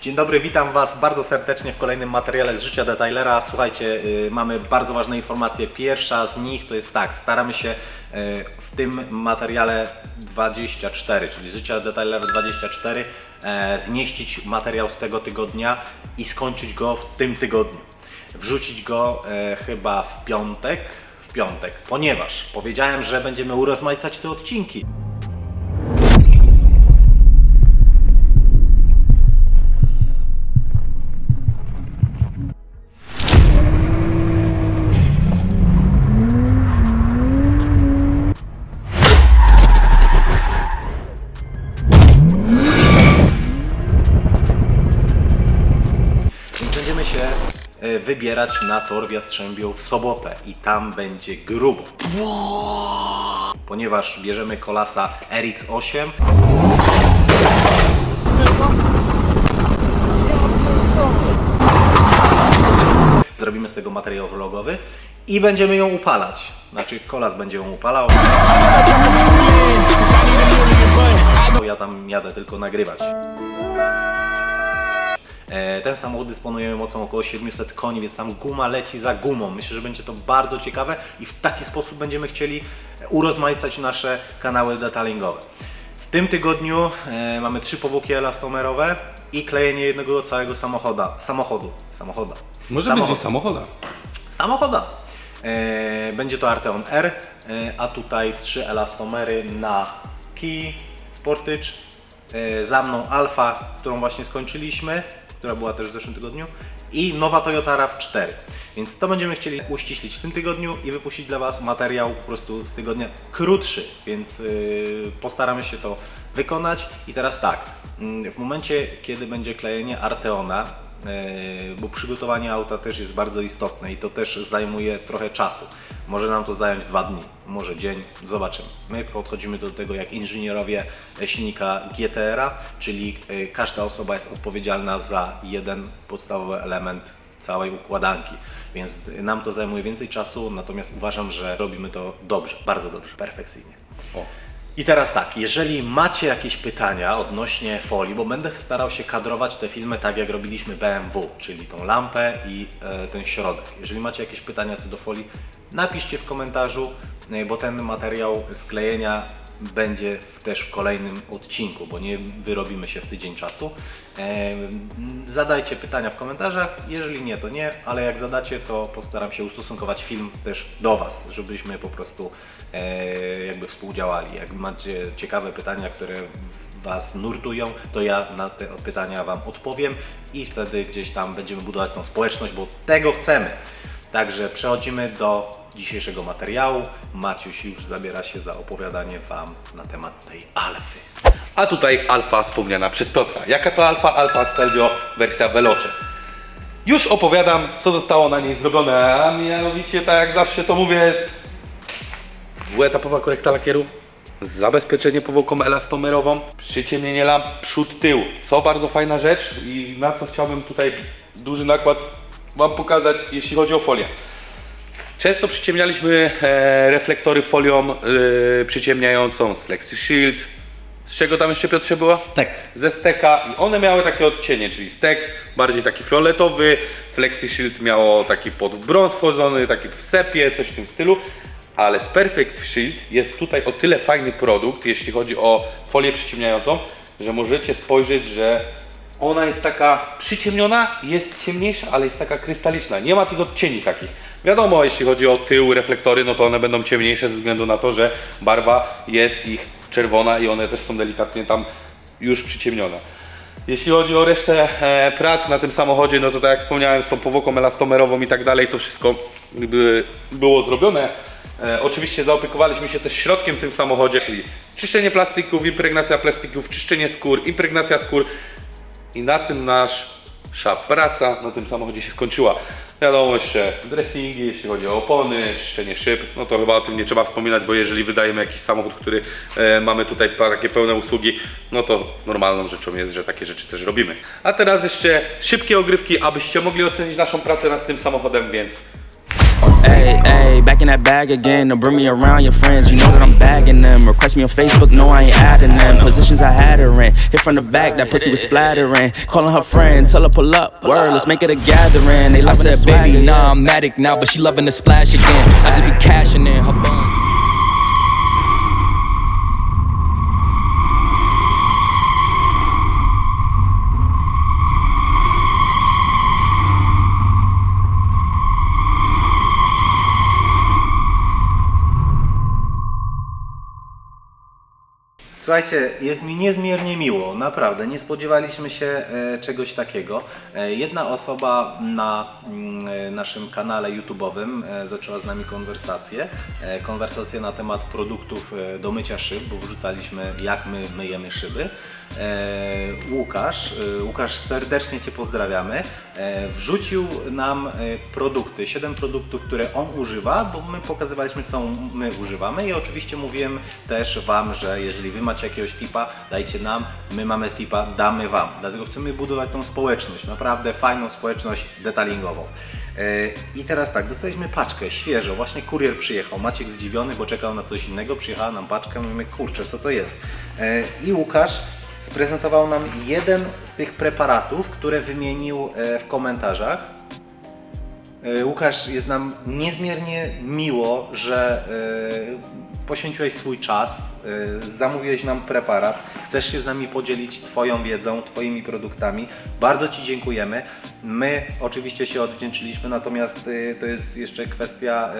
Dzień dobry, witam Was bardzo serdecznie w kolejnym materiale z życia detailera. Słuchajcie, y, mamy bardzo ważne informacje. Pierwsza z nich to jest tak, staramy się y, w tym materiale 24, czyli życia detailera 24, e, zmieścić materiał z tego tygodnia i skończyć go w tym tygodniu. Wrzucić go chyba w piątek, w piątek, ponieważ powiedziałem, że będziemy urozmaicać te odcinki. Wybierać na tor w Jastrzębiu w sobotę i tam będzie grubo. Ponieważ bierzemy kolasa RX8. Zrobimy z tego materiał vlogowy i będziemy ją upalać. Znaczy kolas będzie ją upalał. Ja tam jadę tylko nagrywać. E, Ten samochód dysponuje mocą około 700 koni, więc tam guma leci za gumą. Myślę, że będzie to bardzo ciekawe i w taki sposób będziemy chcieli urozmaicać nasze kanały detailingowe. W tym tygodniu e, mamy trzy powłoki elastomerowe i klejenie jednego całego samochoda, samochodu. Samochoda. Może będzie samochoda. Samochoda. E, będzie to Arteon R, e, a tutaj trzy elastomery na Key, Sportage, e, za mną Alfa, którą właśnie skończyliśmy, która była też w zeszłym tygodniu i nowa Toyota RAV4. Więc to będziemy chcieli uściślić w tym tygodniu i wypuścić dla Was materiał po prostu z tygodnia krótszy, więc yy, postaramy się to wykonać. I teraz tak, mm, w momencie kiedy będzie klejenie Arteona, bo przygotowanie auta też jest bardzo istotne i to też zajmuje trochę czasu. Może nam to zająć dwa dni, może dzień, zobaczymy. My podchodzimy do tego jak inżynierowie silnika GTR-a, czyli yy, każda osoba jest odpowiedzialna za jeden podstawowy element całej układanki, więc nam to zajmuje więcej czasu, natomiast uważam, że robimy to dobrze, bardzo dobrze, perfekcyjnie. O. I teraz tak, jeżeli macie jakieś pytania odnośnie folii, bo będę starał się kadrować te filmy tak jak robiliśmy BMW, czyli tą lampę i e, ten środek. Jeżeli macie jakieś pytania co do folii, napiszcie w komentarzu, e, bo ten materiał sklejenia będzie też w kolejnym odcinku, bo nie wyrobimy się w tydzień czasu. E, zadajcie pytania w komentarzach, jeżeli nie, to nie, ale jak zadacie, to postaram się ustosunkować film też do Was, żebyśmy po prostu e, jakby współdziałali. Jak macie ciekawe pytania, które Was nurtują, to ja na te pytania Wam odpowiem i wtedy gdzieś tam będziemy budować tą społeczność, bo tego chcemy. Także przechodzimy do dzisiejszego materiału. Maciuś już zabiera się za opowiadanie Wam na temat tej Alfy. A tutaj alfa wspomniana przez Piotra. Jaka to alfa? Alfa Stelvio wersja Veloce. Już opowiadam, co zostało na niej zrobione, a mianowicie, tak jak zawsze to mówię, dwuetapowa korekta lakieru, zabezpieczenie powłoką elastomerową, przyciemnienie lamp przód, tył. Co bardzo fajna rzecz i na co chciałbym tutaj duży nakład Wam pokazać, jeśli chodzi o folię. Często przyciemnialiśmy e, reflektory folią e, przyciemniającą z Flexi Shield. Z czego tam jeszcze Piotrze była? Stek. Ze steka i one miały takie odcienie, czyli stek bardziej taki fioletowy, Flexi Shield miało taki pod brąz wchodzony, taki w sepie, coś w tym stylu. Ale z Perfect Shield jest tutaj o tyle fajny produkt, jeśli chodzi o folię przyciemniającą, że możecie spojrzeć, że ona jest taka przyciemniona, jest ciemniejsza, ale jest taka krystaliczna. Nie ma tych odcieni takich. Wiadomo, jeśli chodzi o tył, reflektory, no to one będą ciemniejsze ze względu na to, że barwa jest ich czerwona i one też są delikatnie tam już przyciemnione. Jeśli chodzi o resztę e, prac na tym samochodzie, no to tak jak wspomniałem, z tą powłoką elastomerową i tak dalej, to wszystko było zrobione. E, oczywiście zaopiekowaliśmy się też środkiem w tym samochodzie, czyli czyszczenie plastików, impregnacja plastików, czyszczenie skór, impregnacja skór i na tym nasza praca na tym samochodzie się skończyła. Wiadomo jeszcze dressingi, jeśli chodzi o opony, czyszczenie szyb, no to chyba o tym nie trzeba wspominać, bo jeżeli wydajemy jakiś samochód, który e, mamy tutaj takie pełne usługi, no to normalną rzeczą jest, że takie rzeczy też robimy. A teraz jeszcze szybkie ogrywki, abyście mogli ocenić naszą pracę nad tym samochodem, więc Ayy, ayy, back in that bag again. Don't bring me around your friends. You know that I'm bagging them. Request me on Facebook, no, I ain't adding them. Positions I had her in. Hit from the back, that pussy was splattering. Calling her friend, tell her pull up. Word, let's make it a gathering. They I said, that baby, nah. I'm addict now, but she loving the splash again. I just be cashing in her bun. Słuchajcie, jest mi niezmiernie miło, naprawdę. Nie spodziewaliśmy się e, czegoś takiego. E, jedna osoba na mm, naszym kanale YouTube'owym e, zaczęła z nami konwersację. Konwersację na temat produktów do mycia szyb, bo wrzucaliśmy jak my myjemy szyby. Łukasz, Łukasz serdecznie Cię pozdrawiamy. Wrzucił nam produkty, 7 produktów, które on używa, bo my pokazywaliśmy co my używamy i oczywiście mówiłem też Wam, że jeżeli Wy macie jakiegoś tipa, dajcie nam, my mamy tipa, damy Wam. Dlatego chcemy budować tą społeczność, naprawdę fajną społeczność detailingową. E, I teraz tak, dostaliśmy paczkę świeżo, właśnie kurier przyjechał, Maciek zdziwiony, bo czekał na coś innego, przyjechała nam paczka, mówimy, kurczę, co to jest? E, I Łukasz sprezentował nam jeden z tych preparatów, które wymienił e, w komentarzach. E, Łukasz, jest nam niezmiernie miło, że e, poświęciłeś swój czas, e, zamówiłeś nam preparat, chcesz się z nami podzielić Twoją wiedzą, Twoimi produktami. Bardzo Ci dziękujemy. My oczywiście się odwdzięczyliśmy, natomiast to jest jeszcze kwestia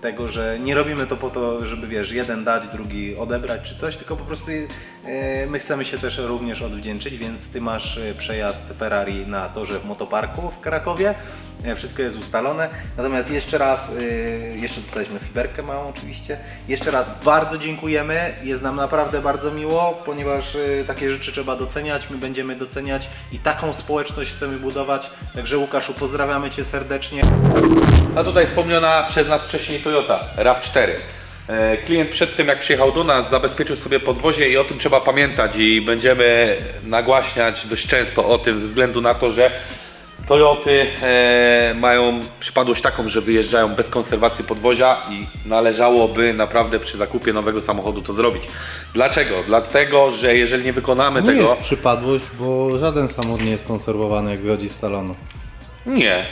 tego, że nie robimy to po to, żeby wiesz, jeden dać, drugi odebrać czy coś, tylko po prostu my chcemy się też również odwdzięczyć, więc Ty masz przejazd Ferrari na torze w motoparku w Krakowie. Wszystko jest ustalone. Natomiast jeszcze raz, e, jeszcze dostaliśmy fiberkę małą oczywiście. Jeszcze raz bardzo dziękujemy. Jest nam naprawdę bardzo miło, ponieważ e, takie rzeczy trzeba doceniać. My będziemy doceniać i taką społeczność chcemy budować. Także Łukaszu, pozdrawiamy Cię serdecznie. A tutaj wspomniana przez nas wcześniej Toyota RAV4. E, Klient przed tym jak przyjechał do nas zabezpieczył sobie podwozie i o tym trzeba pamiętać i będziemy nagłaśniać dość często o tym ze względu na to, że Toyoty e, mają przypadłość taką, że wyjeżdżają bez konserwacji podwozia i należałoby naprawdę przy zakupie nowego samochodu to zrobić. Dlaczego? Dlatego, że jeżeli nie wykonamy Nie tego... jest przypadłość, bo żaden samochód nie jest konserwowany jak wychodzi z salonu. Nie,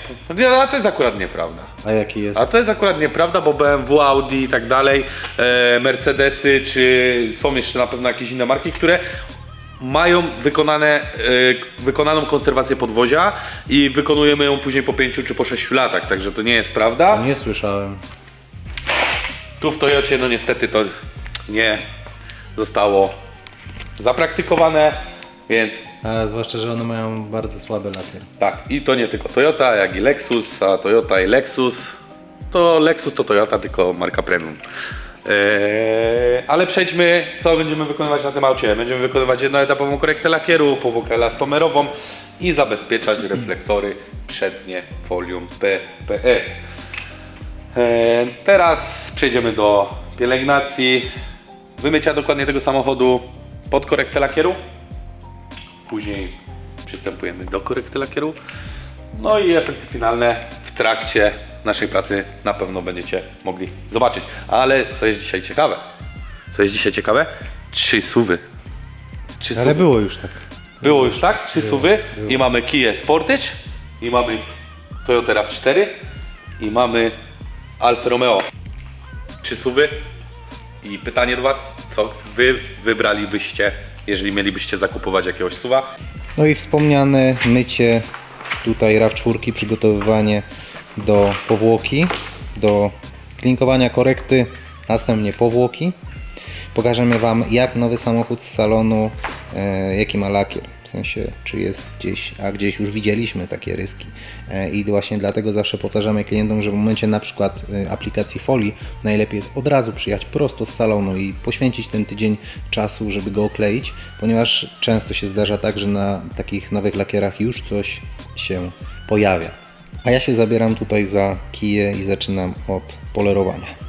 a to jest akurat nieprawda. A jaki jest? A to jest akurat nieprawda, bo BMW, Audi i tak dalej, e, Mercedesy, czy są jeszcze na pewno jakieś inne marki, które mają wykonane, e, wykonaną konserwację podwozia i wykonujemy ją później po 5 czy po 6 latach, także to nie jest prawda. Nie słyszałem. Tu w Toyocie no niestety to nie zostało zapraktykowane, więc A zwłaszcza, że one mają bardzo słaby lakier. Tak, i to nie tylko Toyota, jak i Lexus, a Toyota i Lexus. To Lexus to Toyota, tylko marka premium. Eee, ale przejdźmy, co będziemy wykonywać na tym aucie. Będziemy wykonywać jednoetapową korektę lakieru, powłokę elastomerową i zabezpieczać reflektory przednie folią PPF. Eee, teraz przejdziemy do pielęgnacji, wymycia dokładnie tego samochodu pod korektę lakieru. Później przystępujemy do korekty lakieru. No i efekty finalne trakcie naszej pracy na pewno będziecie mogli zobaczyć. Ale co jest dzisiaj ciekawe? Co jest dzisiaj ciekawe? Trzy suwy. Trzy Ale suwy. było już tak. Było już tak? Trzy suwy. I mamy Kia Sportage, i mamy Toyota RAV4, i mamy Alfa Romeo. Trzy suwy. I pytanie do Was, co Wy wybralibyście, jeżeli mielibyście zakupować jakiegoś suwa? No i wspomniane mycie tutaj RAV4, przygotowywanie do powłoki, do klinkowania korekty, następnie powłoki. Pokażemy Wam jak nowy samochód z salonu, e, jaki ma lakier. Sensie, czy jest gdzieś, a gdzieś już widzieliśmy takie ryski. E, I właśnie dlatego zawsze powtarzamy klientom, że w momencie na przykład e, aplikacji folii najlepiej jest od razu przyjechać prosto z salonu i poświęcić ten tydzień czasu, żeby go okleić, ponieważ często się zdarza tak, że na takich nowych lakierach już coś się pojawia. A ja się zabieram tutaj za kije i zaczynam od polerowania.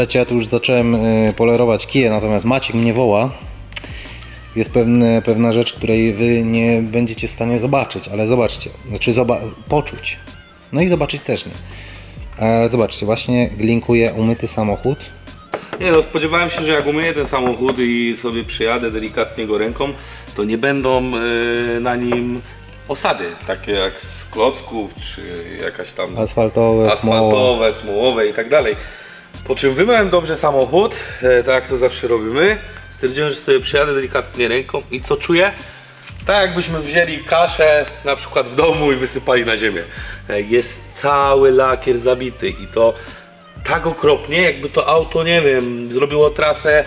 Słuchajcie, ja tu już zacząłem e, polerować kije, natomiast Maciek mnie woła. Jest pewne, pewna rzecz, której wy nie będziecie w stanie zobaczyć, ale zobaczcie, znaczy zoba- poczuć. No i zobaczyć też nie. Ale zobaczcie, właśnie linkuje umyty samochód. Nie no, spodziewałem się, że jak umyję ten samochód i sobie przyjadę delikatnie go ręką, to nie będą e, na nim osady, takie jak z klocków, czy jakaś tam Asfaltowe, asfaltowe, smołowe i tak dalej. Po czym wymyłem dobrze samochód, e, tak jak to zawsze robimy. Stwierdziłem, że sobie przyjadę delikatnie ręką i co czuję? Tak jakbyśmy wzięli kaszę na przykład w domu i wysypali na ziemię. E, Jest cały lakier zabity i to tak okropnie, jakby to auto, nie wiem, zrobiło trasę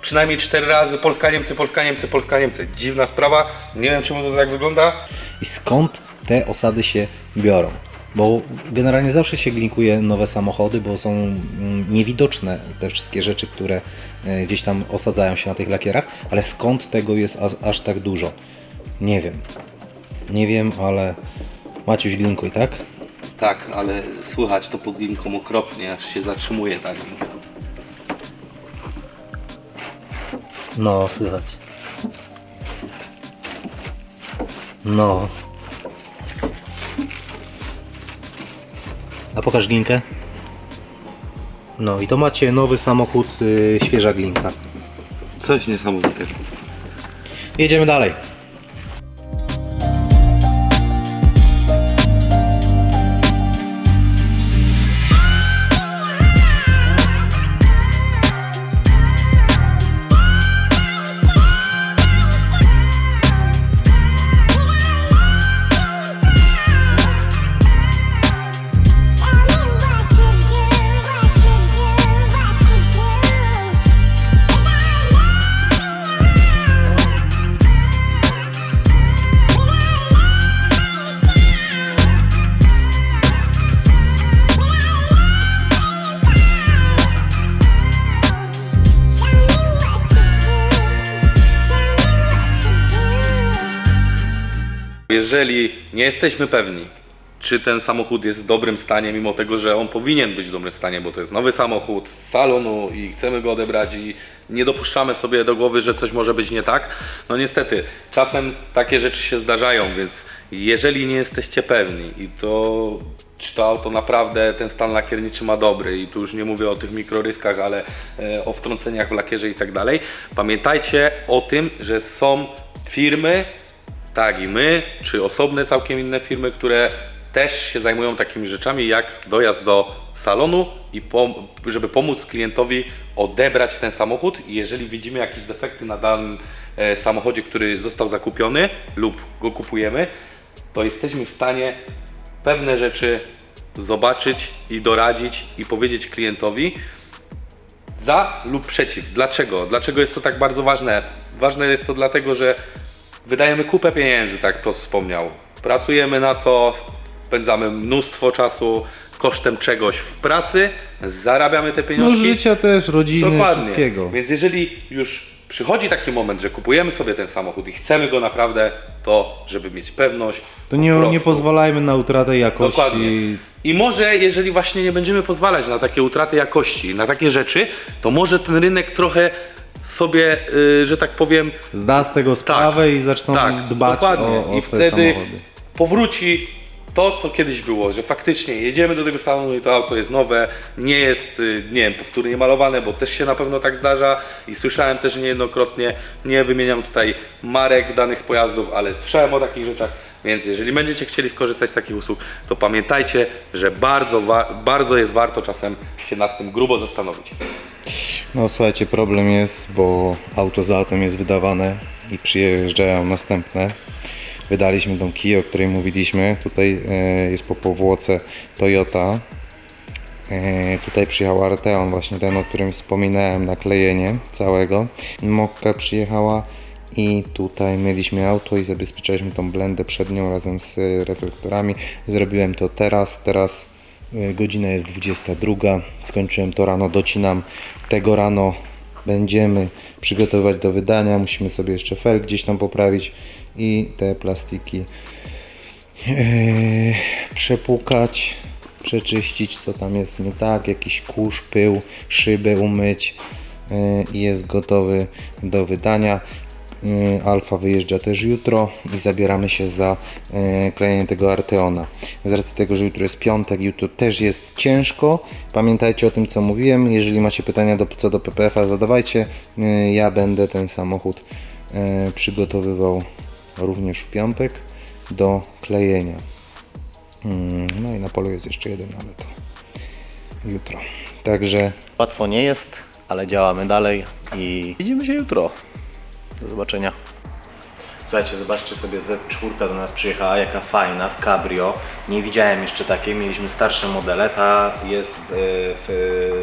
przynajmniej cztery razy Polska-Niemcy, Polska-Niemcy, Polska-Niemcy. Dziwna sprawa, nie wiem czemu to tak wygląda. I skąd te osady się biorą? Bo generalnie zawsze się linkuje nowe samochody, bo są mm, niewidoczne te wszystkie rzeczy, które e, gdzieś tam osadzają się na tych lakierach, ale skąd tego jest aż, aż tak dużo? Nie wiem. Nie wiem, ale Maciuś linkuj, tak? Tak, ale słychać to pod linką okropnie, aż się zatrzymuje ta linka. No, słychać. No. A pokaż glinkę. No i to macie nowy samochód, yy, świeża glinka. Coś niesamowitego. Jedziemy dalej. Jeżeli nie jesteśmy pewni, czy ten samochód jest w dobrym stanie, mimo tego, że on powinien być w dobrym stanie, bo to jest nowy samochód z salonu i chcemy go odebrać i nie dopuszczamy sobie do głowy, że coś może być nie tak, no niestety, czasem takie rzeczy się zdarzają, więc jeżeli nie jesteście pewni i to czy to auto naprawdę ten stan lakierniczy ma dobry i tu już nie mówię o tych mikroryskach, ale e, o wtrąceniach w lakierze i tak dalej. Pamiętajcie o tym, że są firmy, tak i my, czy osobne całkiem inne firmy, które też się zajmują takimi rzeczami jak dojazd do salonu i pom- żeby pomóc klientowi odebrać ten samochód jeżeli widzimy jakieś defekty na danym e, samochodzie, który został zakupiony lub go kupujemy, to jesteśmy w stanie pewne rzeczy zobaczyć i doradzić i powiedzieć klientowi, za lub przeciw. Dlaczego? Dlaczego jest to tak bardzo ważne? Ważne jest to dlatego, że wydajemy kupę pieniędzy, tak to wspomniał. Pracujemy na to, spędzamy mnóstwo czasu kosztem czegoś w pracy, zarabiamy te No pieniążki. życia też, rodziny, Dokładnie. wszystkiego. Więc jeżeli już przychodzi taki moment, że kupujemy sobie ten samochód i chcemy go naprawdę, to żeby mieć pewność. To nie, po nie pozwalajmy na utratę jakości. Dokładnie. I może jeżeli właśnie nie będziemy pozwalać na takie utraty jakości, na takie rzeczy, to może ten rynek trochę sobie, y, że tak powiem, Zda z tego sprawę i zaczną dbać dokładnie. o, o I te wtedy samochody. powróci to, co kiedyś było, że faktycznie jedziemy do tego salonu i to auto jest nowe, nie jest, y, nie wiem, powtórnie malowane, bo też się na pewno tak zdarza i słyszałem też niejednokrotnie, nie wymieniam tutaj marek danych pojazdów, ale słyszałem o takich rzeczach, więc jeżeli będziecie chcieli skorzystać z takich usług, to pamiętajcie, że bardzo, wa- bardzo jest warto czasem się nad tym grubo zastanowić. No słuchajcie, problem jest, bo auto za autem jest wydawane i przyjeżdżają następne. Wydaliśmy tą Kia, o której mówiliśmy. Tutaj e, jest po powłoce Toyota. E, tutaj przyjechał Arteon, właśnie ten, o którym wspominałem, naklejenie całego. Mokka przyjechała i tutaj myliśmy auto i zabezpieczaliśmy tą blendę przednią razem z reflektorami. Zrobiłem to teraz, teraz godzina jest 22, skończyłem to rano, docinam. Tego rano będziemy przygotowywać do wydania, musimy sobie jeszcze fel gdzieś tam poprawić i te plastiki e, przepłukać przeczyścić, co tam jest nie tak, jakiś kurz, pył, szybę umyć yy, i jest gotowy do wydania. Yy, Alfa wyjeżdża też jutro i zabieramy się za yy, klejenie tego Arteona. Z racji tego, że jutro jest piątek, jutro też jest ciężko. Pamiętajcie o tym, co mówiłem. Jeżeli macie pytania do, co do PPF-a, zadawajcie. Yy, Ja będę ten samochód yy, przygotowywał również w piątek do klejenia. Mm, No i na polu jest jeszcze jeden, ale to jutro. Także Łatwo nie jest, ale działamy dalej i widzimy się jutro. Do zobaczenia. Słuchajcie, zobaczcie sobie Z4 do nas przyjechała, jaka fajna w cabrio. Nie widziałem jeszcze takiej, mieliśmy starsze modele, ta jest e, w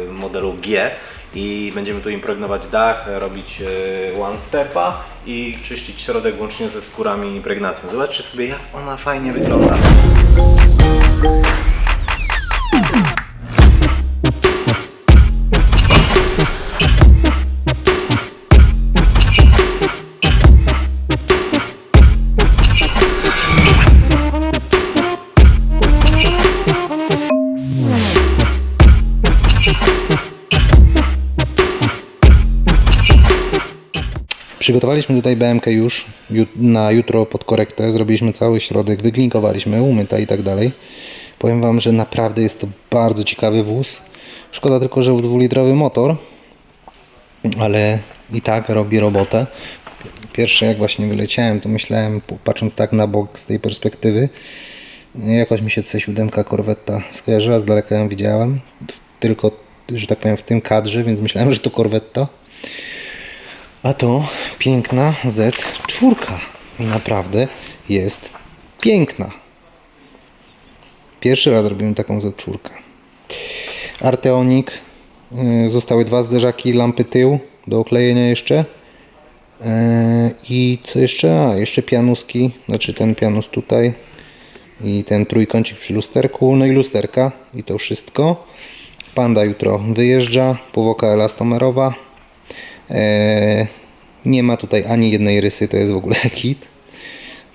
e, modelu G i będziemy tu impregnować dach, robić e, one stepa i czyścić środek łącznie ze skórami i impregnacją. Zobaczcie sobie jak ona fajnie wygląda. Przygotowaliśmy tutaj BMK już ju- na jutro pod korektę. Zrobiliśmy cały środek, wyklinkowaliśmy, umyta i tak dalej. Powiem Wam, że naprawdę jest to bardzo ciekawy wóz. Szkoda tylko, że dwulitrowy motor, ale i tak robi robotę. Pierwsze jak właśnie wyleciałem, to myślałem, patrząc tak na bok z tej perspektywy, jakoś mi się C7 Corvetta skojarzyła, z daleka ją widziałem. Tylko, że tak powiem, w tym kadrze, więc myślałem, że to Corvetta. A to piękna Z4 i naprawdę jest piękna. Pierwszy raz robiłem taką Z4. Arteonik. y, Zostały dwa zderzaki, lampy tył do oklejenia jeszcze. Yy, I co jeszcze? A, jeszcze pianuski. Znaczy ten pianus tutaj. I ten trójkącik przy lusterku. No i lusterka. I to wszystko. Panda jutro wyjeżdża. Powłoka elastomerowa. Nie ma tutaj ani jednej rysy, to jest w ogóle hit.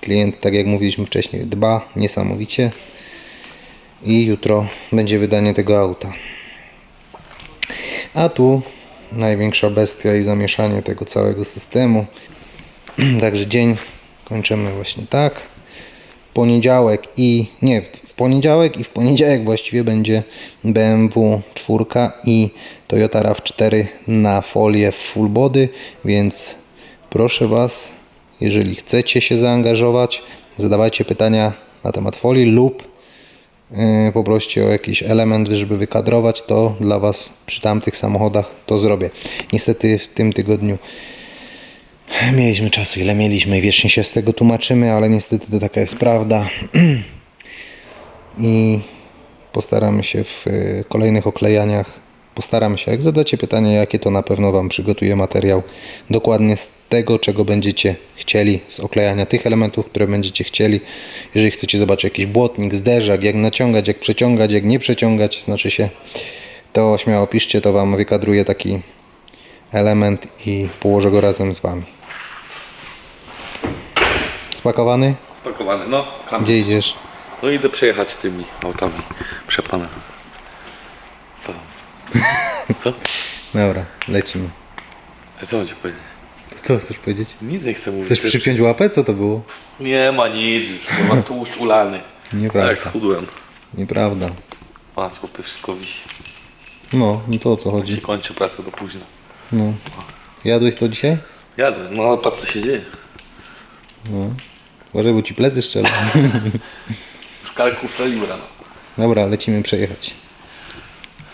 Klient, tak jak mówiliśmy wcześniej, dba niesamowicie. I jutro będzie wydanie tego auta. A tu największa bestia i zamieszanie tego całego systemu. Także dzień kończymy właśnie tak. Poniedziałek i nie, poniedziałek i w poniedziałek właściwie będzie BMW 4 i Toyota RAV4 na folię full body, więc proszę Was, jeżeli chcecie się zaangażować, zadawajcie pytania na temat folii lub yy, poproście o jakiś element, żeby wykadrować, to dla Was przy tamtych samochodach to zrobię. Niestety w tym tygodniu mieliśmy czasu, ile mieliśmy wiecznie się z tego tłumaczymy, ale niestety to taka jest prawda. I postaramy się w y, kolejnych oklejaniach, postaramy się, jak zadacie pytanie, jakie to na pewno Wam przygotuję materiał dokładnie z tego, czego będziecie chcieli, z oklejania tych elementów, które będziecie chcieli. Jeżeli chcecie zobaczyć jakiś błotnik, zderzak, jak naciągać, jak przeciągać, jak nie przeciągać, znaczy się, to śmiało piszcie, to Wam wykadruję taki element i położę go razem z Wami. Spakowany? Spakowany, no. Gdzie idziesz? No idę przejechać tymi autami. Przepana. Co? Co? Dobra, lecimy. A Co mam ci powiedzieć? Co chcesz powiedzieć? Nic nie chcę mówić. Chcesz przypiąć łapę? Co to było? Nie ma nic już, bo ma tłuszcz ulany. Nieprawda. Tak, schudłem. Nieprawda. Patrz, chłopie, wszystko wisi. No, no to o co chodzi? Ci kończę pracę do późna. No. Jadłeś co dzisiaj? Jadłem, no ale patrz co się dzieje. Uważaj, bo ci plecy szczelą. W karku szczelił rano. Dobra, lecimy przejechać.